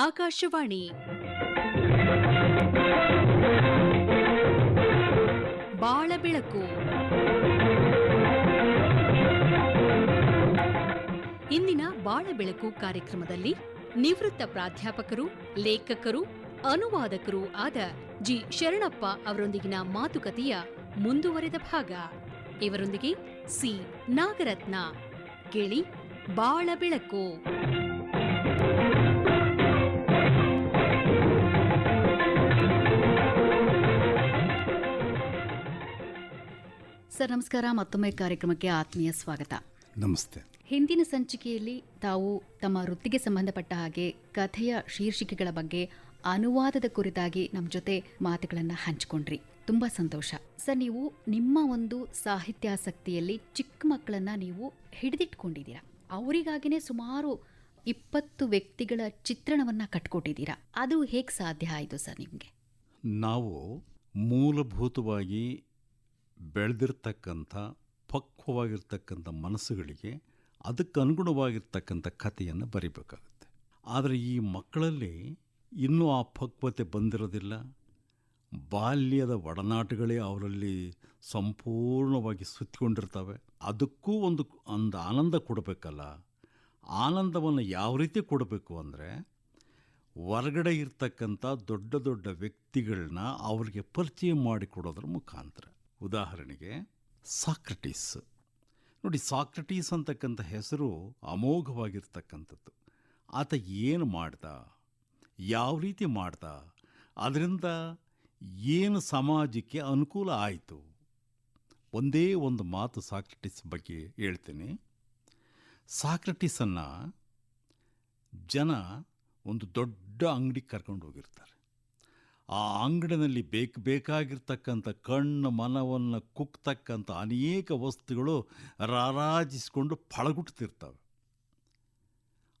ಆಕಾಶವಾಣಿ. ಬಾಳ ಬೆಳಕು ಇಂದಿನ ಬಾಳ ಬೆಳಕು ಕಾರ್ಯಕ್ರಮದಲ್ಲಿ ನಿವೃತ್ತ ಪ್ರಾಧ್ಯಾಪಕರು, ಲೇಖಕರು, ಅನುವಾದಕರು ಆದ ಜಿ. ಶರಣಪ್ಪ ಅವರೊಂದಿಗಿನ ಮಾತುಕತೆಯ ಮುಂದುವರೆದ ಭಾಗ. ಇವರೊಂದಿಗೆ ಸಿ. ನಾಗರತ್ನ. ಕೇಳಿ ಬಾಳ ಬೆಳಕು ಸರ್ ನಮಸ್ಕಾರ. ಮತ್ತೊಮ್ಮೆ ಕಾರ್ಯಕ್ರಮಕ್ಕೆ ಆತ್ಮೀಯ ಸ್ವಾಗತ. ನಮಸ್ತೆ. ಹಿಂದಿನ ಸಂಚಿಕೆಯಲ್ಲಿ ತಾವು ತಮ್ಮ ವೃತ್ತಿಗೆ ಸಂಬಂಧಪಟ್ಟ ಹಾಗೆ ಕಥೆಯ ಶೀರ್ಷಿಕೆಗಳ ಬಗ್ಗೆ ಅನುವಾದದ ಕುರಿತಾಗಿ ನಮ್ಮ ಜೊತೆ ಮಾತುಗಳನ್ನು ಹಂಚಿಕೊಂಡ್ರಿ. ತುಂಬಾ ಸಂತೋಷ. ಸರ್ ನೀವು ನಿಮ್ಮ ಒಂದು ಸಾಹಿತ್ಯಾಸಕ್ತಿಯಲ್ಲಿ ಚಿಕ್ಕ ಮಕ್ಕಳನ್ನ ನೀವು ಹಿಡಿದಿಟ್ಕೊಂಡಿದ್ದೀರಾ? ಅವರಿಗಾಗಿನೇ ಸುಮಾರು ಇಪ್ಪತ್ತು ವ್ಯಕ್ತಿಗಳ ಚಿತ್ರಣವನ್ನ ಕಟ್ಕೊಟ್ಟಿದ್ದೀರಾ? ಅದು ಹೇಗೆ ಸಾಧ್ಯ ಆಯಿತು ಸರ್ ನಿಮಗೆ? ನಾವು ಮೂಲಭೂತವಾಗಿ ಬೆಳೆದಿರ್ತಕ್ಕಂಥ, ಪಕ್ವವಾಗಿರ್ತಕ್ಕಂಥ ಮನಸ್ಸುಗಳಿಗೆ ಅದಕ್ಕೆ ಅನುಗುಣವಾಗಿರ್ತಕ್ಕಂಥ ಕಥೆಯನ್ನು ಬರಿಬೇಕಾಗುತ್ತೆ. ಆದರೆ ಈ ಮಕ್ಕಳಲ್ಲಿ ಇನ್ನೂ ಆ ಪಕ್ವತೆ ಬಂದಿರೋದಿಲ್ಲ. ಬಾಲ್ಯದ ಒಡನಾಟಗಳೇ ಅವರಲ್ಲಿ ಸಂಪೂರ್ಣವಾಗಿ ಸುತ್ತಿಕೊಂಡಿರ್ತವೆ. ಅದಕ್ಕೂ ಒಂದು ಒಂದು ಆನಂದ ಕೊಡಬೇಕಲ್ಲ. ಆನಂದವನ್ನು ಯಾವ ರೀತಿ ಕೊಡಬೇಕು ಅಂದರೆ ಹೊರಗಡೆ ಇರ್ತಕ್ಕಂಥ ದೊಡ್ಡ ದೊಡ್ಡ ವ್ಯಕ್ತಿಗಳನ್ನ ಅವರಿಗೆ ಪರಿಚಯ ಮಾಡಿಕೊಡೋದ್ರ ಮುಖಾಂತರ. ಉದಾಹರಣೆಗೆ ಸಾಕ್ರಟೀಸ್. ನೋಡಿ, ಸಾಕ್ರಟೀಸ್ ಅಂತಕ್ಕಂಥ ಹೆಸರು ಅಮೋಘವಾಗಿರ್ತಕ್ಕಂಥದ್ದು. ಆತ ಏನು ಮಾಡ್ದ? ಯಾವ ರೀತಿ ಮಾಡ್ದ? ಅದರಿಂದ ಏನು ಸಮಾಜಕ್ಕೆ ಅನುಕೂಲ ಆಯಿತು? ಒಂದೇ ಒಂದು ಮಾತು ಸಾಕ್ರಟೀಸ್ ಬಗ್ಗೆ ಹೇಳ್ತೀನಿ. ಸಾಕ್ರಟೀಸನ್ನು ಜನ ಒಂದು ದೊಡ್ಡ ಅಂಗಡಿಗೆ ಕರ್ಕೊಂಡು ಹೋಗಿರ್ತಾರೆ. ಆ ಅಂಗಡಿನಲ್ಲಿ ಬೇಕು ಬೇಕಾಗಿರ್ತಕ್ಕಂಥ ಕಣ್ಣು, ಮನವನ್ನು ಕುಕ್ತಕ್ಕಂಥ ಅನೇಕ ವಸ್ತುಗಳು ರಾರಾಜಿಸಿಕೊಂಡು ಫಳಗುಟ್ತಿರ್ತವೆ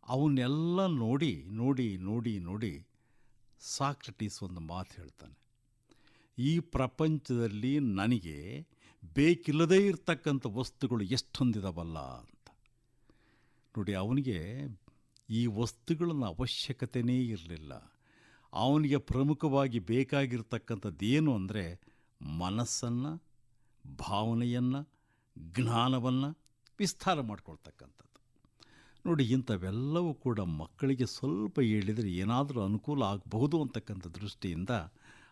ಅವನ್ನೆಲ್ಲ ನೋಡಿ ನೋಡಿ ನೋಡಿ ನೋಡಿ ಸಾಕ್ರಟೀಸ್ ಒಂದು ಮಾತು ಹೇಳ್ತಾನೆ. ಈ ಪ್ರಪಂಚದಲ್ಲಿ ನನಗೆ ಬೇಕಿಲ್ಲದೇ ಇರತಕ್ಕಂಥ ವಸ್ತುಗಳು ಎಷ್ಟೊಂದಿದಾವಲ್ಲ ಅಂತ. ನೋಡಿ, ಅವನಿಗೆ ಈ ವಸ್ತುಗಳನ್ನ ಅವಶ್ಯಕತೆಯೇ ಇರಲಿಲ್ಲ. ಅವನಿಗೆ ಪ್ರಮುಖವಾಗಿ ಬೇಕಾಗಿರ್ತಕ್ಕಂಥದ್ದೇನು ಅಂದರೆ ಮನಸ್ಸನ್ನು, ಭಾವನೆಯನ್ನು, ಜ್ಞಾನವನ್ನು ವಿಸ್ತಾರ ಮಾಡ್ಕೊಳ್ತಕ್ಕಂಥದ್ದು. ನೋಡಿ, ಇಂಥವೆಲ್ಲವೂ ಕೂಡ ಮಕ್ಕಳಿಗೆ ಸ್ವಲ್ಪ ಹೇಳಿದರೆ ಏನಾದರೂ ಅನುಕೂಲ ಆಗಬಹುದು ಅಂತಕ್ಕಂಥ ದೃಷ್ಟಿಯಿಂದ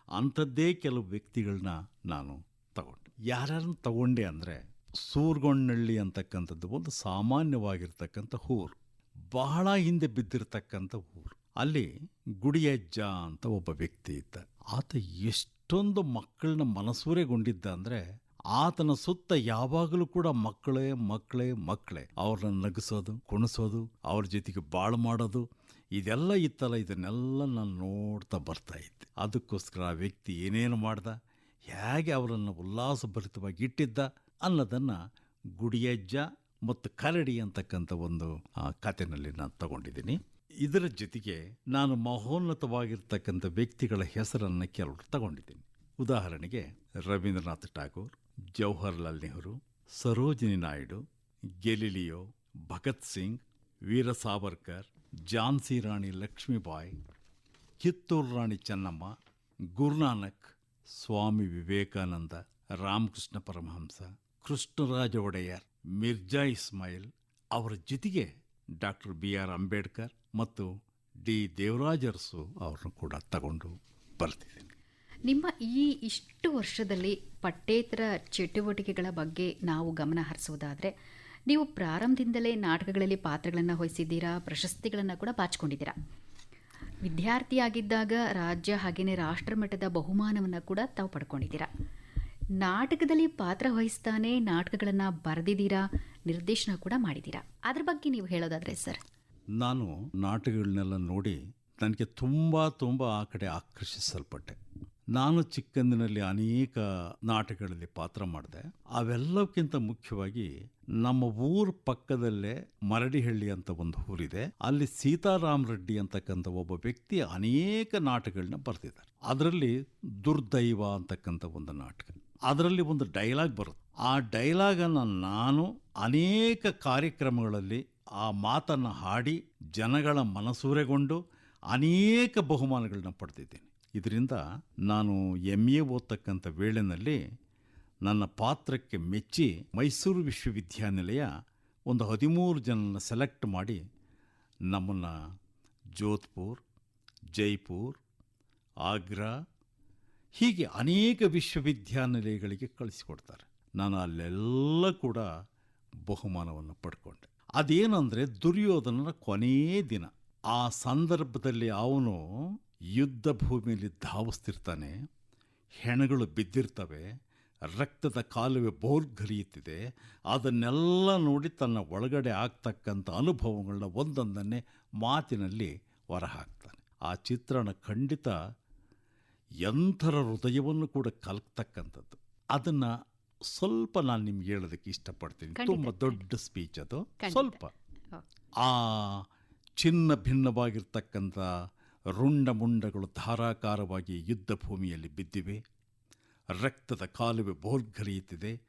ಅಂಥದ್ದೇ ಕೆಲವು ವ್ಯಕ್ತಿಗಳನ್ನ ನಾನು ತಗೊಂಡೆ. ಯಾರ್ಯಾರನ್ನು ತಗೊಂಡೆ ಅಂದರೆ ಸೂರ್ಗೊಂಡಳ್ಳಿ ಅಂತಕ್ಕಂಥದ್ದು ಒಂದು ಸಾಮಾನ್ಯವಾಗಿರ್ತಕ್ಕಂಥ ಊರು. ಬಹಳ ಹಿಂದೆ ಬಿದ್ದಿರ್ತಕ್ಕಂಥ ಊರು. ಅಲ್ಲಿ ಗುಡಿಯಜ್ಜ ಅಂತ ಒಬ್ಬ ವ್ಯಕ್ತಿ ಇದ್ದ. ಆತ ಎಷ್ಟೊಂದು ಮಕ್ಕಳನ್ನ ಮನಸೂರೆಗೊಂಡಿದ್ದ ಅಂದರೆ ಆತನ ಸುತ್ತ ಯಾವಾಗಲೂ ಕೂಡ ಮಕ್ಕಳೇ ಮಕ್ಕಳೇ ಮಕ್ಕಳೇ. ಅವ್ರನ್ನ ನಗಿಸೋದು, ಕುಣಿಸೋದು, ಅವ್ರ ಜೊತೆಗೆ ಬಾಳು ಮಾಡೋದು, ಇದೆಲ್ಲ ಇತ್ತಲ್ಲ, ಇದನ್ನೆಲ್ಲ ನಾನು ನೋಡ್ತಾ ಬರ್ತಾ ಇದ್ದೆ. ಅದಕ್ಕೋಸ್ಕರ ಆ ವ್ಯಕ್ತಿ ಏನೇನು ಮಾಡ್ದ, ಹೇಗೆ ಅವರನ್ನು ಉಲ್ಲಾಸಭರಿತವಾಗಿ ಇಟ್ಟಿದ್ದ ಅನ್ನೋದನ್ನು ಗುಡಿಯಜ್ಜ ಮತ್ತು ಕರಡಿ ಅಂತಕ್ಕಂಥ ಒಂದು ಕಥೆನಲ್ಲಿ ನಾನು ತಗೊಂಡಿದ್ದೀನಿ. ಇದರ ಜೊತೆಗೆ ನಾನು ಮಹೋನ್ನತವಾಗಿರ್ತಕ್ಕಂಥ ವ್ಯಕ್ತಿಗಳ ಹೆಸರನ್ನು ಕೆಲವರು ತಗೊಂಡಿದ್ದೀನಿ. ಉದಾಹರಣೆಗೆ ರವೀಂದ್ರನಾಥ್ ಠಾಗೂರ್, ಜವಹರ್ಲಾಲ್ ನೆಹರು, ಸರೋಜಿನಿ ನಾಯ್ಡು, ಗೆಲಿಲಿಯೋ, ಭಗತ್ ಸಿಂಗ್, ವೀರ ಸಾವರ್ಕರ್, ಝಾನ್ಸಿ ರಾಣಿ ಲಕ್ಷ್ಮೀಬಾಯಿ, ಕಿತ್ತೂರು ರಾಣಿ ಚೆನ್ನಮ್ಮ, ಗುರುನಾನಕ್, ಸ್ವಾಮಿ ವಿವೇಕಾನಂದ, ರಾಮಕೃಷ್ಣ ಪರಮಹಂಸ, ಕೃಷ್ಣರಾಜ ಒಡೆಯರ್, ಮಿರ್ಜಾ ಇಸ್ಮಾಯಿಲ್, ಅವರ ಜೊತೆಗೆ ಡಾಕ್ಟರ್ ಬಿ ಆರ್ ಅಂಬೇಡ್ಕರ್ ಮತ್ತು ಡಿ. ದೇವರಾಜರ್ಸು ಅವ್ರನ್ನು ಕೂಡ ತಗೊಂಡು ಬರ್ತಿದ್ದೀನಿ. ನಿಮ್ಮ ಈ ಇಷ್ಟು ವರ್ಷದಲ್ಲಿ ಪಠ್ಯೇತರ ಚಟುವಟಿಕೆಗಳ ಬಗ್ಗೆ ನಾವು ಗಮನ ಹರಿಸುವುದಾದರೆ ನೀವು ಪ್ರಾರಂಭದಿಂದಲೇ ನಾಟಕಗಳಲ್ಲಿ ಪಾತ್ರಗಳನ್ನು ವಹಿಸಿದ್ದೀರಾ, ಪ್ರಶಸ್ತಿಗಳನ್ನು ಕೂಡ ಬಾಚಿಕೊಂಡಿದ್ದೀರಾ? ವಿದ್ಯಾರ್ಥಿಯಾಗಿದ್ದಾಗ ರಾಜ್ಯ ಹಾಗೆಯೇ ರಾಷ್ಟ್ರಮಟ್ಟದ ಬಹುಮಾನವನ್ನು ಕೂಡ ತಾವು ಪಡ್ಕೊಂಡಿದ್ದೀರಾ? ನಾಟಕದಲ್ಲಿ ಪಾತ್ರ ವಹಿಸ್ತಾನೆ ನಾಟಕಗಳನ್ನು ಬರೆದಿದ್ದೀರಾ, ನಿರ್ದೇಶನ ಕೂಡ ಮಾಡಿದ್ದೀರಾ? ಅದ್ರ ಬಗ್ಗೆ ನೀವು ಹೇಳೋದಾದರೆ ಸರ್. ನಾನು ನಾಟಕಗಳನ್ನೆಲ್ಲ ನೋಡಿ ನನಗೆ ತುಂಬ ತುಂಬ ಆ ಕಡೆ ಆಕರ್ಷಿಸಲ್ಪಟ್ಟೆ. ನಾನು ಚಿಕ್ಕಂದಿನಲ್ಲಿ ಅನೇಕ ನಾಟಕಗಳಲ್ಲಿ ಪಾತ್ರ ಮಾಡಿದೆ. ಅವೆಲ್ಲಕ್ಕಿಂತ ಮುಖ್ಯವಾಗಿ ನಮ್ಮ ಊರ ಪಕ್ಕದಲ್ಲೇ ಮರಡಿಹಳ್ಳಿ ಅಂತ ಒಂದು ಊರಿದೆ. ಅಲ್ಲಿ ಸೀತಾರಾಮ್ ರೆಡ್ಡಿ ಅಂತಕ್ಕಂಥ ಒಬ್ಬ ವ್ಯಕ್ತಿ ಅನೇಕ ನಾಟಕಗಳನ್ನ ಬರೆದಿದ್ದಾರೆ. ಅದರಲ್ಲಿ ದುರ್ದೈವ ಅಂತಕ್ಕಂಥ ಒಂದು ನಾಟಕ. ಅದರಲ್ಲಿ ಒಂದು ಡೈಲಾಗ್ ಬರುತ್ತೆ. ಆ ಡೈಲಾಗನ್ನು ನಾನು ಅನೇಕ ಕಾರ್ಯಕ್ರಮಗಳಲ್ಲಿ ಆ ಮಾತನ್ನು ಹಾಡಿ ಜನಗಳ ಮನಸೂರೆಗೊಂಡು ಅನೇಕ ಬಹುಮಾನಗಳನ್ನ ಪಡೆದಿದ್ದೇನೆ ಇದರಿಂದ ನಾನು ಎಂ ಎ ಓದ್ತಕ್ಕಂಥ ವೇಳೆನಲ್ಲಿ ನನ್ನ ಪಾತ್ರಕ್ಕೆ ಮೆಚ್ಚಿ ಮೈಸೂರು ವಿಶ್ವವಿದ್ಯಾನಿಲಯ ಒಂದು ಹದಿಮೂರು ಜನನ ಸೆಲೆಕ್ಟ್ ಮಾಡಿ ನಮ್ಮನ್ನು ಜೋಧ್ಪುರ್, ಜೈಪುರ್, ಆಗ್ರಾ ಹೀಗೆ ಅನೇಕ ವಿಶ್ವವಿದ್ಯಾನಿಲಯಗಳಿಗೆ ಕಳಿಸಿಕೊಡ್ತಾರೆ. ನಾನು ಅಲ್ಲೆಲ್ಲ ಕೂಡ ಬಹುಮಾನವನ್ನು ಪಡ್ಕೊಂಡೆ. ಅದೇನೆಂದರೆ ದುರ್ಯೋಧನನ ಕೊನೆಯ ದಿನ. ಆ ಸಂದರ್ಭದಲ್ಲಿ ಅವನು ಯುದ್ಧ ಭೂಮಿಯಲ್ಲಿ ಧಾವಿಸ್ತಿರ್ತಾನೆ. ಹೆಣಗಳು ಬಿದ್ದಿರ್ತವೆ. ರಕ್ತದ ಕಾಲುವೆ ಬೋರ್ಗರಿಯುತ್ತಿದೆ ಅದನ್ನೆಲ್ಲ ನೋಡಿ ತನ್ನ ಒಳಗಡೆ ಆಗ್ತಕ್ಕಂಥ ಅನುಭವಗಳನ್ನ ಒಂದೊಂದನ್ನೇ ಮಾತಿನಲ್ಲಿ ಹೊರಹಾಕ್ತಾನೆ. ಆ ಚಿತ್ರಣ ಖಂಡಿತ ಎಂಥರ ಹೃದಯವನ್ನು ಕೂಡ ಕಲ್ತಕ್ಕಂಥದ್ದು. ಅದನ್ನು ಸ್ವಲ್ಪ ನಾನು ನಿಮ್ಗೆ ಹೇಳೋದಕ್ಕೆ ಇಷ್ಟಪಡ್ತೀನಿ. ತುಂಬ ದೊಡ್ಡ ಸ್ಪೀಚ್ ಅದು. ಸ್ವಲ್ಪ. ಆ ಚಿನ್ನ ಭಿನ್ನವಾಗಿರ್ತಕ್ಕಂಥ ರುಂಡ ಮುಂಡಗಳು ಧಾರಾಕಾರವಾಗಿ ಯುದ್ಧ ಭೂಮಿಯಲ್ಲಿ ಬಿದ್ದಿವೆ. ರಕ್ತದ ಕಾಲುವೆ ಬೋರ್ಗರಿಯುತ್ತಿದೆ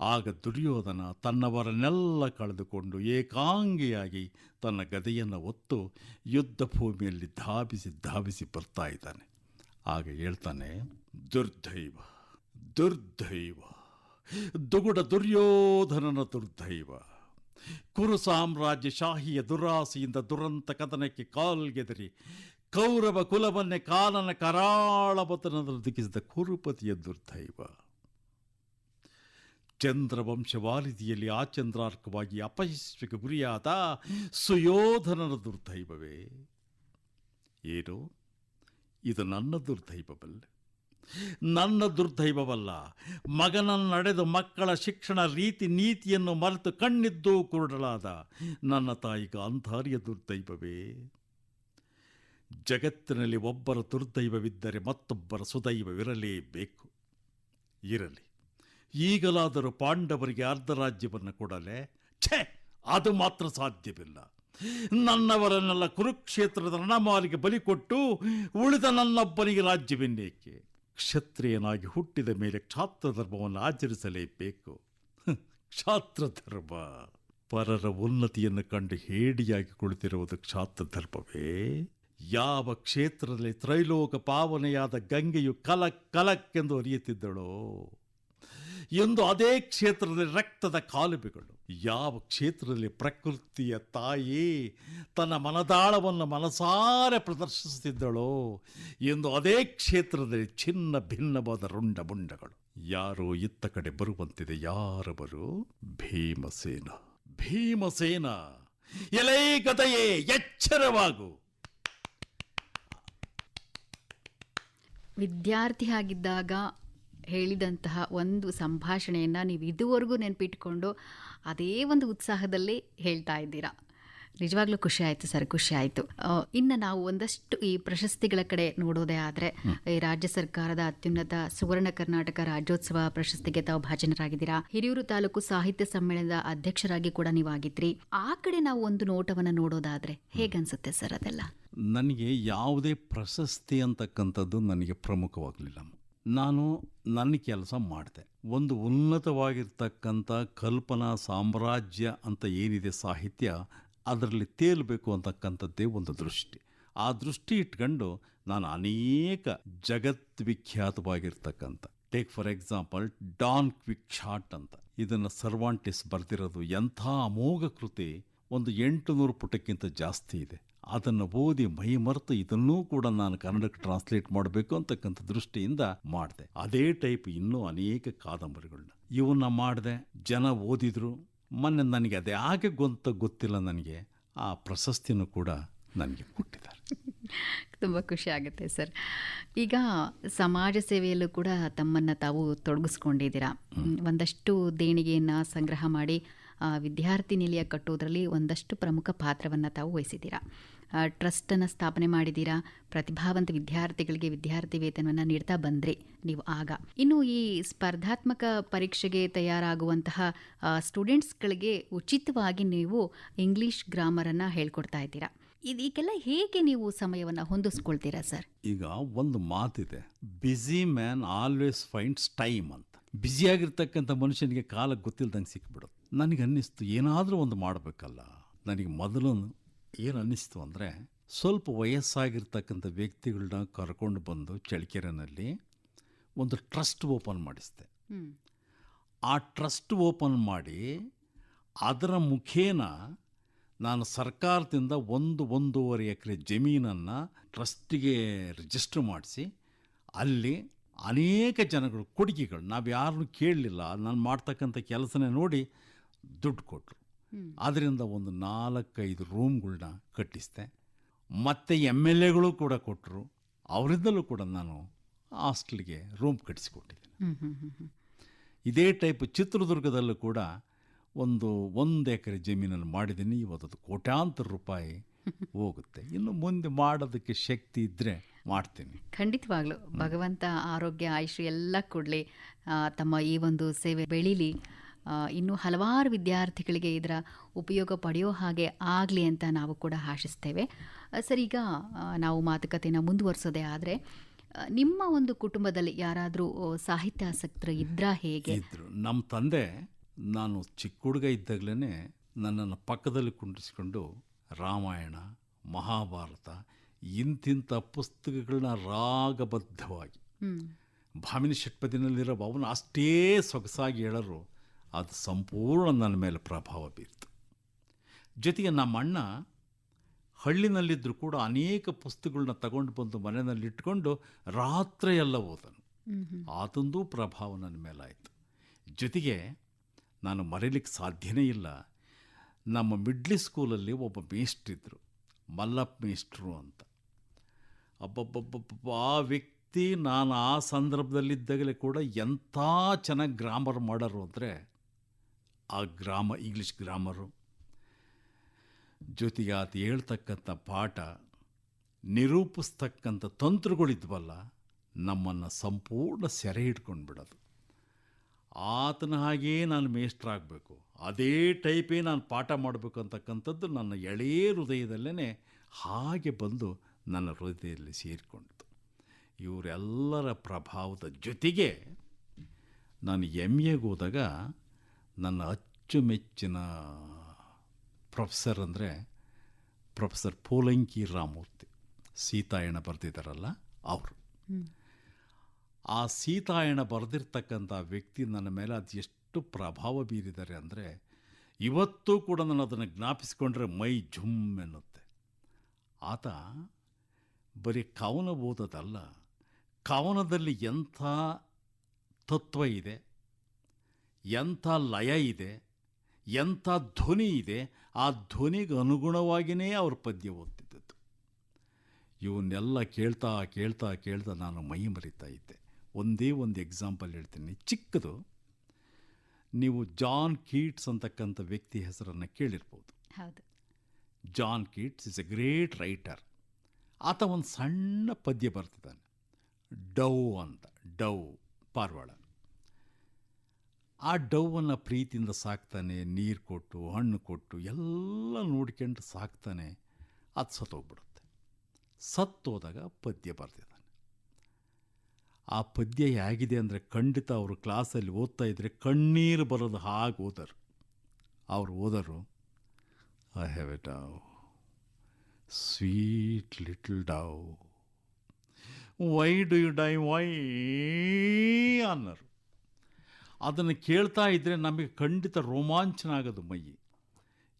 ಆಗ ದುರ್ಯೋಧನ ತನ್ನವರನ್ನೆಲ್ಲ ಕಳೆದುಕೊಂಡು ಏಕಾಂಗಿಯಾಗಿ ತನ್ನ ಗದೆಯನ್ನು ಒತ್ತು ಯುದ್ಧ ಭೂಮಿಯಲ್ಲಿ ಧಾವಿಸಿ ಧಾವಿಸಿ ಬರ್ತಾ ಇದ್ದಾನೆ. ಆಗ ಹೇಳ್ತಾನೆ ದುರ್ದೈವ ದುರ್ದೈವ ದುಗುಡ ದುರ್ಯೋಧನನ ದುರ್ದೈವ. ಕುರು ಸಾಮ್ರಾಜ್ಯ ಶಾಹಿಯ ದುರಾಸೆಯಿಂದ ದುರಂತ ಕದನಕ್ಕೆ ಕಾಲ್ಗೆದರಿ. ಕೌರವ ಕುಲವನ್ನೇ ಕಾಲನ ಕರಾಳ ದಿಕ್ಕಿಸಿದ ಕುರುಪತಿಯ ದುರ್ದೈವ. ಚಂದ್ರವಂಶವಾಲಿದಿಯಲ್ಲಿ ಆಚಂದ್ರಾರ್ಕವಾಗಿ ಅಪಯಶಸ್ವಿಗೆ ಗುರಿಯಾದ ಸುಯೋಧನನ ದುರ್ದೈವವೇ. ಏನು, ಇದು ನನ್ನ ದುರ್ದೈವವಲ್ಲ. ನನ್ನ ದುರ್ದೈವವಲ್ಲ, ಮಗನನ್ನು ನಡೆದು ಮಕ್ಕಳ ಶಿಕ್ಷಣ ರೀತಿ ನೀತಿಯನ್ನು ಮರೆತು ಕಣ್ಣಿದ್ದೂ ಕುರುಡಲಾದ ನನ್ನ ತಾಯಿ ಅಂಧಾರಿಯ ದುರ್ದೈವವೇ. ಜಗತ್ತಿನಲ್ಲಿ ಒಬ್ಬರ ದುರ್ದೈವವಿದ್ದರೆ ಮತ್ತೊಬ್ಬರ ಸುದೈವವಿರಲೇಬೇಕು. ಇರಲಿ, ಈಗಲಾದರೂ ಪಾಂಡವರಿಗೆ ಅರ್ಧ ರಾಜ್ಯವನ್ನು ಕೊಡಲೆ? ಛೇ, ಅದು ಮಾತ್ರ ಸಾಧ್ಯವಿಲ್ಲ. ನನ್ನವರನ್ನೆಲ್ಲ ಕುರುಕ್ಷೇತ್ರದ ರಣಮಾಲಿಗೆ ಬಲಿಕೊಟ್ಟು ಉಳಿದ ನನ್ನೊಬ್ಬನಿಗೆ ರಾಜ್ಯವೆನ್ನೇಕೆ? ಕ್ಷತ್ರಿಯನಾಗಿ ಹುಟ್ಟಿದ ಮೇಲೆ ಕ್ಷಾತ್ರ ಧರ್ಮವನ್ನು ಆಚರಿಸಲೇಬೇಕು. ಕ್ಷಾತ್ರ ಧರ್ಮ ಪರರ ಉನ್ನತಿಯನ್ನು ಕಂಡು ಹೇಡಿಯಾಗಿ ಕುಳಿತಿರುವುದು ಕ್ಷಾತ್ರ ಧರ್ಮವೇ ಯಾವ ಕ್ಷೇತ್ರದಲ್ಲಿ ತ್ರೈಲೋಕ ಪಾವನೆಯಾದ ಗಂಗೆಯು ಕಲಕ್ ಕಲಕ್ಕೆಂದು ಹರಿಯುತ್ತಿದ್ದಳೋ ಎಂದು ಅದೇ ಕ್ಷೇತ್ರದಲ್ಲಿ ರಕ್ತದ ಕಾಲುಬೆಗಳು. ಯಾವ ಕ್ಷೇತ್ರದಲ್ಲಿ ಪ್ರಕೃತಿಯ ತಾಯಿ ತನ್ನ ಮನದಾಳವನ್ನು ಮನಸಾರೆ ಪ್ರದರ್ಶಿಸುತ್ತಿದ್ದಳೋ ಎಂದು ಅದೇ ಕ್ಷೇತ್ರದಲ್ಲಿ ಚಿನ್ನ ಭಿನ್ನವಾದ ರುಂಡ ಬುಂಡಗಳು ಯಾರೋ ಇತ್ತ ಕಡೆ ಬರುವಂತಿದೆ ಯಾರವರು? ಭೀಮಸೇನ. ಭೀಮಸೇನ, ಎಲೈ ಕಥೆಯೇ ಎಚ್ಚರವಾಗು. ವಿದ್ಯಾರ್ಥಿ ಆಗಿದ್ದಾಗ ಹೇಳಿದಂತಹ ಒಂದು ಸಂಭಾಷಣೆಯನ್ನು ನೀವು ಇದುವರೆಗೂ ನೆನಪಿಟ್ಕೊಂಡು ಅದೇ ಒಂದು ಉತ್ಸಾಹದಲ್ಲಿ ಹೇಳ್ತಾ ಇದ್ದೀರಾ. ನಿಜವಾಗ್ಲೂ ಖುಷಿ ಆಯಿತು ಸರ್, ಖುಷಿ ಆಯಿತು. ಇನ್ನು ನಾವು ಒಂದಷ್ಟು ಈ ಪ್ರಶಸ್ತಿಗಳ ಕಡೆ ನೋಡೋದೇ ಆದರೆ ಈ ರಾಜ್ಯ ಸರ್ಕಾರದ ಅತ್ಯುನ್ನತ ಸುವರ್ಣ ಕರ್ನಾಟಕ ರಾಜ್ಯೋತ್ಸವ ಪ್ರಶಸ್ತಿಗೆ ತಾವು ಭಾಜನರಾಗಿದ್ದೀರಾ. ಹಿರಿಯೂರು ತಾಲೂಕು ಸಾಹಿತ್ಯ ಸಮ್ಮೇಳನದ ಅಧ್ಯಕ್ಷರಾಗಿ ಕೂಡ ನೀವಾಗಿದ್ರಿ. ಆ ಕಡೆ ನಾವು ಒಂದು ನೋಟವನ್ನು ನೋಡೋದಾದರೆ ಹೇಗನ್ಸುತ್ತೆ ಸರ್ ಅದೆಲ್ಲ? ನನಗೆ ಯಾವುದೇ ಪ್ರಶಸ್ತಿ ಅಂತಕ್ಕಂಥದ್ದು ನನಗೆ ಪ್ರಮುಖವಾಗಲಿಲ್ಲ. ನಾನು ನನ್ನ ಕೆಲಸ ಮಾಡಿದೆ ಒಂದು ಉನ್ನತವಾಗಿರ್ತಕ್ಕಂಥ ಕಲ್ಪನಾ ಸಾಮ್ರಾಜ್ಯ ಅಂತ ಏನಿದೆ ಸಾಹಿತ್ಯ, ಅದರಲ್ಲಿ ತೇಲಬೇಕು ಅಂತಕ್ಕಂಥದ್ದೇ ಒಂದು ದೃಷ್ಟಿ. ಆ ದೃಷ್ಟಿ ಇಟ್ಕೊಂಡು ನಾನು ಅನೇಕ ಜಗದ್ವಿಖ್ಯಾತವಾಗಿರ್ತಕ್ಕಂಥ take for example Don Quixote ಅಂತ. ಇದನ್ನು ಸರ್ವಾಂಟಿಸ್ ಬರೆದಿರೋದು ಎಂಥ ಅಮೋಘ ಕೃತಿ, ಒಂದು ಎಂಟು ನೂರು ಪುಟಕ್ಕಿಂತ ಜಾಸ್ತಿ ಇದೆ. ಅದನ್ನು ಓದಿ ಮೈ ಮರೆತು ಇದನ್ನೂ ಕೂಡ ನಾನು ಕನ್ನಡಕ್ಕೆ ಟ್ರಾನ್ಸ್ಲೇಟ್ ಮಾಡಬೇಕು ಅಂತಕ್ಕಂಥ ದೃಷ್ಟಿಯಿಂದ ಮಾಡಿದೆ. ಅದೇ ಟೈಪ್ ಇನ್ನೂ ಅನೇಕ ಕಾದಂಬರಿಗಳನ್ನ ಇವನ್ನ ಮಾಡಿದೆ ಜನ ಓದಿದ್ರು ಮೊನ್ನೆ ನನಗೆ ಅದೇ ಹಾಗೆ ಗೊಂತ ಗೊತ್ತಿಲ್ಲ ನನಗೆ ಆ ಪ್ರಶಸ್ತಿನೂ ಕೂಡ ನನಗೆ ಕೊಟ್ಟಿದ್ದಾರೆ. ತುಂಬ ಖುಷಿ ಆಗುತ್ತೆ ಸರ್. ಈಗ ಸಮಾಜ ಸೇವೆಯಲ್ಲೂ ಕೂಡ ತಮ್ಮನ್ನು ತಾವು ತೊಡಗಿಸ್ಕೊಂಡಿದ್ದೀರಾ? ಒಂದಷ್ಟು ದೇಣಿಗೆಯನ್ನು ಸಂಗ್ರಹ ಮಾಡಿ ವಿದ್ಯಾರ್ಥಿ ನಿಲಯ ಕಟ್ಟೋದರಲ್ಲಿ ಒಂದಷ್ಟು ಪ್ರಮುಖ ಪಾತ್ರವನ್ನು ತಾವು ವಹಿಸಿದ್ದೀರಾ? ಟ್ರಸ್ಟನ್ನು ಸ್ಥಾಪನೆ ಮಾಡಿದ್ದೀರಾ? ಪ್ರತಿಭಾವಂತ ವಿದ್ಯಾರ್ಥಿಗಳಿಗೆ ವಿದ್ಯಾರ್ಥಿ ವೇತನವನ್ನು ನೀಡ್ತಾ ಬಂದ್ರಿ ನೀವು ಆಗ. ಇನ್ನು ಈ ಸ್ಪರ್ಧಾತ್ಮಕ ಪರೀಕ್ಷೆಗೆ ತಯಾರಾಗುವಂತಹ ಸ್ಟೂಡೆಂಟ್ಸ್ಗಳಿಗೆ ಉಚಿತವಾಗಿ ನೀವು ಇಂಗ್ಲೀಷ್ ಗ್ರಾಮರನ್ನು ಹೇಳ್ಕೊಡ್ತಾ ಇದ್ದೀರಾ? ಇದಕ್ಕೆಲ್ಲ ಹೇಗೆ ನೀವು ಸಮಯವನ್ನು ಹೊಂದಿಸ್ಕೊಳ್ತೀರಾ ಸರ್? ಈಗ ಒಂದು ಮಾತಿದೆ. Busy man always finds time ಅಂತ. ಬ್ಯುಸಿಯಾಗಿರ್ತಕ್ಕಂಥ ಮನುಷ್ಯನಿಗೆ ಕಾಲ ಗೊತ್ತಿಲ್ದಂಗೆ ಸಿಕ್ಬಿಡೋದು ನನಗೆ ಅನ್ನಿಸ್ತು ಏನಾದರೂ ಒಂದು ಮಾಡಬೇಕಲ್ಲ. ನನಗೆ ಮೊದಲು ಏನು ಅನ್ನಿಸ್ತು ಅಂದರೆ ಸ್ವಲ್ಪ ವಯಸ್ಸಾಗಿರ್ತಕ್ಕಂಥ ವ್ಯಕ್ತಿಗಳನ್ನ ಕರ್ಕೊಂಡು ಬಂದು ಚಳ್ಳಕೆರೆನಲ್ಲಿ ಒಂದು ಟ್ರಸ್ಟ್ ಓಪನ್ ಮಾಡಿಸಿದೆ. ಆ ಟ್ರಸ್ಟ್ ಓಪನ್ ಮಾಡಿ ಅದರ ಮುಖೇನ ನಾನು ಸರ್ಕಾರದಿಂದ ಒಂದು ಒಂದೂವರೆ ಎಕರೆ ಜಮೀನನ್ನು ಟ್ರಸ್ಟಿಗೆ ರಿಜಿಸ್ಟರ್ ಮಾಡಿಸಿ ಅಲ್ಲಿ ಅನೇಕ ಜನಗಳು ಕೊಡುಗೆಗಳು ನಾವು ಯಾರನ್ನೂ ಕೇಳಲಿಲ್ಲ. ನಾನು ಮಾಡ್ತಕ್ಕಂಥ ಕೆಲಸನೇ ನೋಡಿ ದುಡ್ಡು ಕೊಟ್ಟರು ಅದರಿಂದ ಒಂದು ನಾಲ್ಕೈದು ರೂಮ್ಗಳನ್ನ ಕಟ್ಟಿಸಿದೆ. ಮತ್ತು ಎಂ ಎಲ್ ಎಗಳು ಕೂಡ ಕೊಟ್ಟರು ಅವರಿಂದಲೂ ಕೂಡ ನಾನು ಹಾಸ್ಟೆಲ್ಗೆ ರೂಮ್ ಕಟ್ಟಿಸಿಕೊಟ್ಟಿದ್ದೀನಿ. ಇದೇ ಟೈಪ್ ಚಿತ್ರದುರ್ಗದಲ್ಲೂ ಕೂಡ ಒಂದು ಒಂದು ಎಕರೆ ಜಮೀನನ್ನು ಮಾಡಿದ್ದೀನಿ. ಇವತ್ತು ಕೋಟ್ಯಾಂತರ ರೂಪಾಯಿ ಹೋಗುತ್ತೆ. ಇನ್ನು ಮುಂದೆ ಮಾಡೋದಕ್ಕೆ ಶಕ್ತಿ ಇದ್ದರೆ ಮಾಡ್ತೀನಿ. ಖಂಡಿತವಾಗ್ಲು. ಭಗವಂತ ಆರೋಗ್ಯ ಆಯುಷ್ ಎಲ್ಲ ಕೊಡಲಿ ತಮ್ಮ ಈ ಒಂದು ಸೇವೆ ಬೆಳೀಲಿ. ಇನ್ನು ಹಲವಾರು ವಿದ್ಯಾರ್ಥಿಗಳಿಗೆ ಇದರ ಉಪಯೋಗ ಪಡೆಯೋ ಹಾಗೆ ಆಗಲಿ ಅಂತ ನಾವು ಕೂಡ ಆಶಿಸ್ತೇವೆ. ಸರ್ ಈಗ ನಾವು ಮಾತುಕತೆಯನ್ನು ಮುಂದುವರಿಸೋದೇ ಆದರೆ ನಿಮ್ಮ ಒಂದು ಕುಟುಂಬದಲ್ಲಿ ಯಾರಾದರೂ ಸಾಹಿತ್ಯಾಸಕ್ತರು ಇದ್ರ ಹೇಗೆ? ಇದ್ದರು ನಮ್ಮ ತಂದೆ ನಾನು ಚಿಕ್ಕ ಹುಡುಗ ಇದ್ದಾಗಲೇ ನನ್ನನ್ನು ಪಕ್ಕದಲ್ಲಿ ಕುಂಡಿಸಿಕೊಂಡು ರಾಮಾಯಣ ಮಹಾಭಾರತ ಇಂತಿಂಥ ಪುಸ್ತಕಗಳನ್ನ ರಾಗಬದ್ಧವಾಗಿ ಭಾಮಿನಿ ಷಟ್ಪದಿನಲ್ಲಿರೋ ಅವನು ಅಷ್ಟೇ ಸೊಗಸಾಗಿ ಹೇಳರು ಅದು ಸಂಪೂರ್ಣ ನನ್ನ ಮೇಲೆ ಪ್ರಭಾವ ಬೀರ್ತು. ಜೊತೆಗೆ ನಮ್ಮ ಅಣ್ಣ ಹಳ್ಳಿನಲ್ಲಿದ್ದರೂ ಕೂಡ ಅನೇಕ ಪುಸ್ತಕಗಳನ್ನ ತಗೊಂಡು ಬಂದು ಮನೆಯಲ್ಲಿ ಇಟ್ಕೊಂಡು ರಾತ್ರಿ ಎಲ್ಲ ಓದನು ಅದೊಂದು ಪ್ರಭಾವ ನನ್ನ ಮೇಲಾಯಿತು. ಜೊತೆಗೆ ನಾನು ಮರೀಲಿಕ್ಕೆ ಸಾಧ್ಯನೇ ಇಲ್ಲ. ನಮ್ಮ ಮಿಡ್ಲಿ ಸ್ಕೂಲಲ್ಲಿ ಒಬ್ಬ ಮೇಷ್ಟ್ರಿದ್ದರು ಮಲ್ಲಪ್ಪ ಮೇಷ್ಟ್ರು ಅಂತ. ಅಬ್ಬಬ್ಬಬ್ಬಬ್ಬ ಆ ವ್ಯಕ್ತಿ ನಾನು ಆ ಸಂದರ್ಭದಲ್ಲಿದ್ದಾಗಲೇ ಕೂಡ ಎಂಥ ಚೆನ್ನಾಗಿ ಗ್ರಾಮರ್ ಮಾಡೋರು ಅಂದರೆ ಆ ಗ್ರಾಮ, ಇಂಗ್ಲೀಷ್ ಗ್ರಾಮರು. ಜೊತೆಗೆ ಆತ ಹೇಳ್ತಕ್ಕಂಥ ಪಾಠ ನಿರೂಪಿಸ್ತಕ್ಕಂಥ ತಂತ್ರಗಳಿದ್ವಲ್ಲ, ನಮ್ಮನ್ನು ಸಂಪೂರ್ಣ ಸೆರೆ ಹಿಡ್ಕೊಂಡು ಬಿಡೋದು. ಆತನ ಹಾಗೇ ನಾನು ಮೇಷ್ಟ್ರಾಗಬೇಕು ಅದೇ ಟೈಪೇ ನಾನು ಪಾಠ ಮಾಡಬೇಕು ಅಂತಕ್ಕಂಥದ್ದು ನನ್ನ ಎಳೇ ಹೃದಯದಲ್ಲೇ ಹಾಗೆ ಬಂದು ನನ್ನ ಹೃದಯದಲ್ಲಿ ಸೇರಿಕೊಂಡಿತು. ಇವರೆಲ್ಲರ ಪ್ರಭಾವದ ಜೊತೆಗೆ ನಾನು ಎಂ ಎಗೆ ಹೋದಾಗ ನನ್ನ ಅಚ್ಚುಮೆಚ್ಚಿನ ಪ್ರೊಫೆಸರ್ ಅಂದರೆ ಪ್ರೊಫೆಸರ್ ಪೋಲಂಕಿ ರಾಮೂರ್ತಿ. ಸೀತಾಯಣ ಬರೆದಿದ್ದಾರಲ್ಲ ಅವರು. ಆ ಸೀತಾಯಣ ಬರೆದಿರ್ತಕ್ಕಂಥ ವ್ಯಕ್ತಿ ನನ್ನ ಮೇಲೆ ಅದು ಎಷ್ಟು ಪ್ರಭಾವ ಬೀರಿದ್ದಾರೆ ಅಂದರೆ ಇವತ್ತೂ ಕೂಡ ನಾನು ಅದನ್ನು ಜ್ಞಾಪಿಸಿಕೊಂಡ್ರೆ ಮೈ ಝುಮ್ ಎನ್ನುತ್ತೆ. ಆತ ಬರೀ ಕವನ ಓದೋದಲ್ಲ ಕವನದಲ್ಲಿ ಎಂಥ ತತ್ವ ಇದೆ ಎಂಥ ಲಯ ಇದೆ ಎಂಥ ಧ್ವನಿ ಇದೆ ಆ ಧ್ವನಿಗೆ ಅನುಗುಣವಾಗಿಯೇ ಅವ್ರ ಪದ್ಯ ಓದ್ತಿದ್ದದ್ದು. ಇವನ್ನೆಲ್ಲ ಕೇಳ್ತಾ ಕೇಳ್ತಾ ಕೇಳ್ತಾ ನಾನು ಮೈ ಮರಿತಾ ಇದ್ದೆ. ಒಂದೇ ಒಂದು ಎಕ್ಸಾಂಪಲ್ ಹೇಳ್ತೀನಿ. ಚಿಕ್ಕದು ನೀವು ಜಾನ್ ಕೀಟ್ಸ್ ಅಂತಕ್ಕಂಥ ವ್ಯಕ್ತಿ ಹೆಸರನ್ನು ಕೇಳಿರ್ಬೋದು. ಹೌದು. John Keats is a great writer. ಆತ ಒಂದು ಸಣ್ಣ ಪದ್ಯ ಬರ್ತಿದ್ದಾನೆ. ಡೌ ಅಂತ ಡೌ ಪಾರ್ವಾಳ ಆ ಡವ್ವನ್ನು ಪ್ರೀತಿಯಿಂದ ಸಾಕ್ತಾನೆ, ನೀರು ಕೊಟ್ಟು, ಹಣ್ಣು ಕೊಟ್ಟು, ಎಲ್ಲ ನೋಡ್ಕೊಂಡು ಸಾಕ್ತಾನೆ, ಅದು ಸತ್ತೋಗ್ಬಿಡುತ್ತೆ. ಸತ್ತೋದಾಗ ಪದ್ಯ ಬರ್ತಿದ್ದಾನೆ ಆ ಪದ್ಯ ಹೇಗಿದೆ ಅಂದರೆ ಖಂಡಿತ ಅವರು ಕ್ಲಾಸಲ್ಲಿ ಓದ್ತಾ ಇದ್ದರೆ ಕಣ್ಣೀರು ಬರೋದು ಹಾಗೆ ಓದರು. ಅವ್ರು ಓದರು I have a dove sweet little dove why do you die why ಅನ್ನರು. ಅದನ್ನು ಕೇಳ್ತಾ ಇದ್ದರೆ ನಮಗೆ ಖಂಡಿತ ರೋಮಾಂಚನ ಆಗೋದು ಮೈ.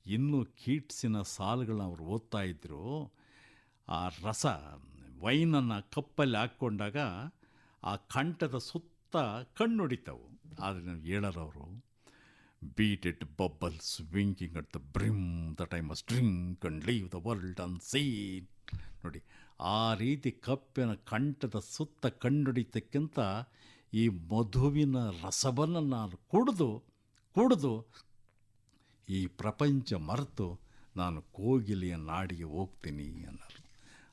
ಇನ್ನು ಕೀಟ್ಸಿನ ಸಾಲುಗಳನ್ನ ಅವರು ಓದ್ತಾ ಇದ್ದರು ಆ ರಸ, ವೈನನ್ನು ಕಪ್ಪಲ್ಲಿ ಹಾಕ್ಕೊಂಡಾಗ ಆ ಕಂಠದ ಸುತ್ತ ಕಣ್ಣೊಡಿತಾವು. ಆದರೆ ನಾವು ಹೇಳೋರವರು beaded bubbles winking at the brim the time us drink and leave the world unseen ನೋಡಿ, ಆ ರೀತಿ ಕಪ್ಪಿನ ಕಂಠದ ಸುತ್ತ ಕಣ್ಣೊಡಿತಕ್ಕಿಂತ ಈ ಮಧುವಿನ ರಸವನ್ನು ನಾನು ಕುಡಿದು ಕುಡಿದು ಈ ಪ್ರಪಂಚ ಮರೆತು ನಾನು ಕೋಗಿಲೆಯ ನಾಡಿಗೆ ಹೋಗ್ತೀನಿ ಅನ್ನೋರು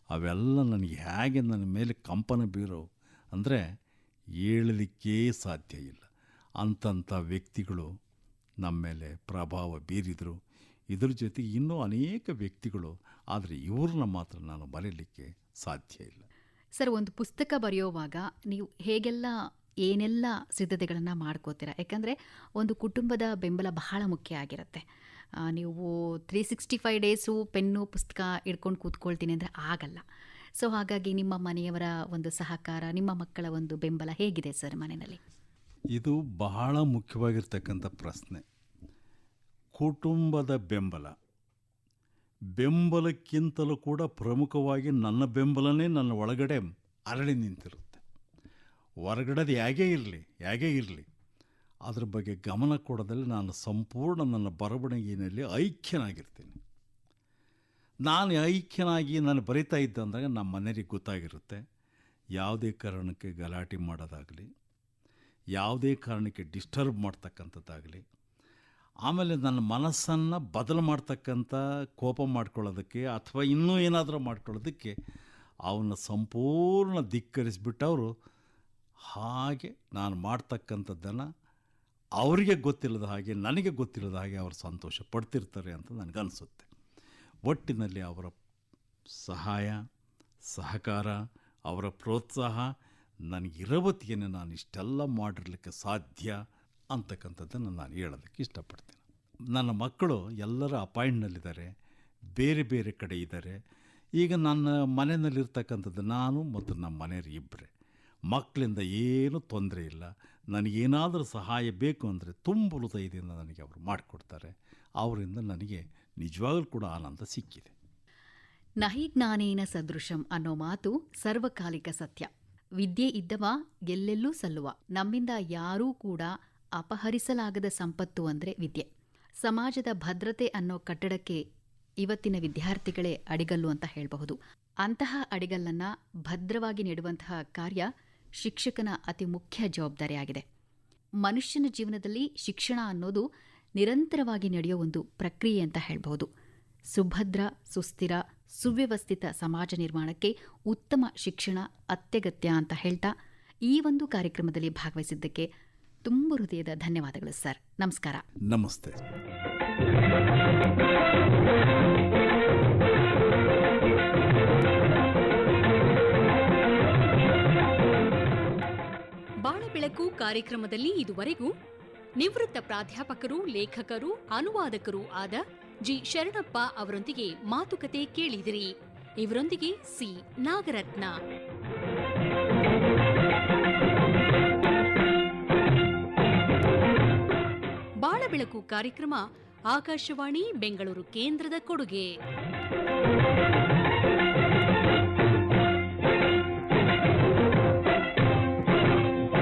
ಅವೆಲ್ಲ ನನಗೆ ಹೇಗೆ ನನ್ನ ಮೇಲೆ ಕಂಪನ ಬೀರೋ ಅಂದರೆ ಹೇಳಲಿಕ್ಕೇ ಸಾಧ್ಯ ಇಲ್ಲ. ಅಂಥಂಥ ವ್ಯಕ್ತಿಗಳು ನಮ್ಮ ಮೇಲೆ ಪ್ರಭಾವ ಬೀರಿದರು. ಇದ್ರ ಜೊತೆಗೆ ಇನ್ನೂ ಅನೇಕ ವ್ಯಕ್ತಿಗಳು, ಆದರೆ ಇವ್ರನ್ನ ಮಾತ್ರ ನಾನು ಬರೀಲಿಕ್ಕೆ ಸಾಧ್ಯ ಇಲ್ಲ. ಸರ್, ಒಂದು ಪುಸ್ತಕ ಬರೆಯುವಾಗ ನೀವು ಹೇಗೆಲ್ಲ ಏನೆಲ್ಲ ಸಿದ್ಧತೆಗಳನ್ನು ಮಾಡ್ಕೋತೀರಾ? ಯಾಕಂದರೆ ಒಂದು ಕುಟುಂಬದ ಬೆಂಬಲ ಬಹಳ ಮುಖ್ಯ ಆಗಿರುತ್ತೆ. ನೀವು three sixty five days pen, ಪುಸ್ತಕ ಇಡ್ಕೊಂಡು ಕೂತ್ಕೊಳ್ತೀನಿ ಅಂದರೆ ಆಗಲ್ಲ. ಸೊ, ಹಾಗಾಗಿ ನಿಮ್ಮ ಮನೆಯವರ ಒಂದು ಸಹಕಾರ, ನಿಮ್ಮ ಮಕ್ಕಳ ಒಂದು ಬೆಂಬಲ ಹೇಗಿದೆ ಸರ್ ಮನೆಯಲ್ಲಿ? ಇದು ಬಹಳ ಮುಖ್ಯವಾಗಿರ್ತಕ್ಕಂಥ ಪ್ರಶ್ನೆ. ಕುಟುಂಬದ ಬೆಂಬಲ. ಬೆಂಬಲಕ್ಕಿಂತಲೂ ಕೂಡ ಪ್ರಮುಖವಾಗಿ ನನ್ನ ಬೆಂಬಲನೇ ನನ್ನ ಒಳಗಡೆ ಅರಳಿ ನಿಂತಿರುತ್ತೆ ಹೊರಗಡೆದು ಹೇಗೇ ಇರಲಿ ಹೇಗೇ ಇರಲಿ. ಅದ್ರ ಬಗ್ಗೆ ಗಮನ ಕೊಡೋದಲ್ಲಿ ನಾನು ಸಂಪೂರ್ಣ ನನ್ನ ಬರವಣಿಗೆಯಲ್ಲಿ ಐಕ್ಯನಾಗಿರ್ತೀನಿ. ನಾನು ಐಕ್ಯನಾಗಿ ನಾನು ಬರಿತಾ ಇದ್ದೆ ಅಂದಾಗ ನಮ್ಮ ಮನೆಯವರಿಗೆ ಗೊತ್ತಾಗಿರುತ್ತೆ. ಯಾವುದೇ ಕಾರಣಕ್ಕೆ ಗಲಾಟೆ ಮಾಡೋದಾಗಲಿ, ಯಾವುದೇ ಕಾರಣಕ್ಕೆ ಡಿಸ್ಟರ್ಬ್ ಮಾಡ್ತಕ್ಕಂಥದ್ದಾಗಲಿ, ಆಮೇಲೆ ನನ್ನ ಮನಸ್ಸನ್ನು ಬದಲು ಮಾಡ್ತಕ್ಕಂಥ ಕೋಪ ಮಾಡ್ಕೊಳ್ಳೋದಕ್ಕೆ ಅಥವಾ ಇನ್ನೂ ಏನಾದರೂ ಮಾಡ್ಕೊಳ್ಳೋದಕ್ಕೆ ಅವನ್ನ ಸಂಪೂರ್ಣ ಧಿಕ್ಕರಿಸಿಬಿಟ್ಟು ಅವರು ಹಾಗೆ ನಾನು ಮಾಡ್ತಕ್ಕಂಥದ್ದನ್ನು ಅವರಿಗೆ ಗೊತ್ತಿಲ್ಲದ ಹಾಗೆ ನನಗೆ ಗೊತ್ತಿಲ್ಲದ ಹಾಗೆ ಅವರು ಸಂತೋಷ ಪಡ್ತಿರ್ತಾರೆ ಅಂತ ನನಗನ್ಸುತ್ತೆ. ಒಟ್ಟಿನಲ್ಲಿ ಅವರ ಸಹಾಯ, ಸಹಕಾರ, ಅವರ ಪ್ರೋತ್ಸಾಹ ನನಗೆ ನನಗಿರೋವತ್ತಿಗೆ ನಾನು ಇಷ್ಟೆಲ್ಲ ಮಾಡಿರಲಿಕ್ಕೆ ಸಾಧ್ಯ ಅಂತಕ್ಕಂಥದ್ದನ್ನು ನಾನು ಹೇಳೋದಕ್ಕೆ ಇಷ್ಟಪಡ್ತೀನಿ. ನನ್ನ ಮಕ್ಕಳು ಎಲ್ಲರ ಅಪಾಯಿಂಟ್ನಲ್ಲಿದ್ದಾರೆ, ಬೇರೆ ಬೇರೆ ಕಡೆ ಇದ್ದಾರೆ. ಈಗ ನನ್ನ ಮನೆಯಲ್ಲಿರ್ತಕ್ಕಂಥದ್ದು ನಾನು ಮತ್ತು ನಮ್ಮ ಮನೆಯವರು ಇಬ್ಬರೇ. ಮಕ್ಕಳಿಂದ ಏನೂ ತೊಂದರೆ ಇಲ್ಲ. ನನಗೇನಾದರೂ ಸಹಾಯ ಬೇಕು ಅಂದರೆ ತುಂಬ ಹೃದಯದಿಂದ ನನಗೆ ಅವರು ಮಾಡಿಕೊಡ್ತಾರೆ. ಅವರಿಂದ ನನಗೆ ನಿಜವಾಗಲೂ ಕೂಡ ಆನಂದ ಸಿಕ್ಕಿದೆ. ನಹಿ ಜ್ಞಾನೇನ ಸದೃಶಂ ಅನ್ನೋ ಮಾತು ಸರ್ವಕಾಲಿಕ ಸತ್ಯ. ವಿದ್ಯೆ ಇದ್ದವ ಎಲ್ಲೆಲ್ಲೂ ಸಲ್ಲುವ. ನಮ್ಮಿಂದ ಯಾರೂ ಕೂಡ ಅಪಹರಿಸಲಾಗದ ಸಂಪತ್ತು ಅಂದ್ರೆ ವಿದ್ಯೆ. ಸಮಾಜದ ಭದ್ರತೆ ಅನ್ನೋ ಕಟ್ಟಡಕ್ಕೆ ಇವತ್ತಿನ ವಿದ್ಯಾರ್ಥಿಗಳೇ ಅಡಿಗಲ್ಲು ಅಂತ ಹೇಳಬಹುದು. ಅಂತಹ ಅಡಿಗಲ್ಲನ್ನ ಭದ್ರವಾಗಿ ನೆಡುವಂತಹ ಕಾರ್ಯ ಶಿಕ್ಷಕನ ಅತಿ ಮುಖ್ಯ ಜವಾಬ್ದಾರಿಯಾಗಿದೆ ಮನುಷ್ಯನ ಜೀವನದಲ್ಲಿ ಶಿಕ್ಷಣ ಅನ್ನೋದು ನಿರಂತರವಾಗಿ ನಡೆಯೋ ಒಂದು ಪ್ರಕ್ರಿಯೆ ಅಂತ ಹೇಳಬಹುದು. ಸುಭದ್ರ, ಸುಸ್ಥಿರ, ಸುವ್ಯವಸ್ಥಿತ ಸಮಾಜ ನಿರ್ಮಾಣಕ್ಕೆ ಉತ್ತಮ ಶಿಕ್ಷಣ ಅತ್ಯಗತ್ಯ ಅಂತ ಹೇಳ್ತಾ ಈ ಒಂದು ಕಾರ್ಯಕ್ರಮದಲ್ಲಿ ಭಾಗವಹಿಸಿದ್ದಕ್ಕೆ ತುಂಬ ಹೃದಯದ ಧನ್ಯವಾದಗಳು ಸರ್. ನಮಸ್ಕಾರ. ನಮಸ್ತೆ. ಬಾಳಬೆಳಕು ಕಾರ್ಯಕ್ರಮದಲ್ಲಿ ಇದುವರೆಗೂ ನಿವೃತ್ತ ಪ್ರಾಧ್ಯಾಪಕರು, ಲೇಖಕರು, ಅನುವಾದಕರು ಆದ ಜಿ. ಶರಣಪ್ಪ ಅವರೊಂದಿಗೆ ಮಾತುಕತೆ ಕೇಳಿದಿರಿ. ಇವರೊಂದಿಗೆ ಸಿ. ನಾಗರತ್ನ. ಬಾಳಬೆಳಕು ಕಾರ್ಯಕ್ರಮ, ಆಕಾಶವಾಣಿ, ಬೆಂಗಳೂರು ಕೇಂದ್ರದ ಕೊಡುಗೆ.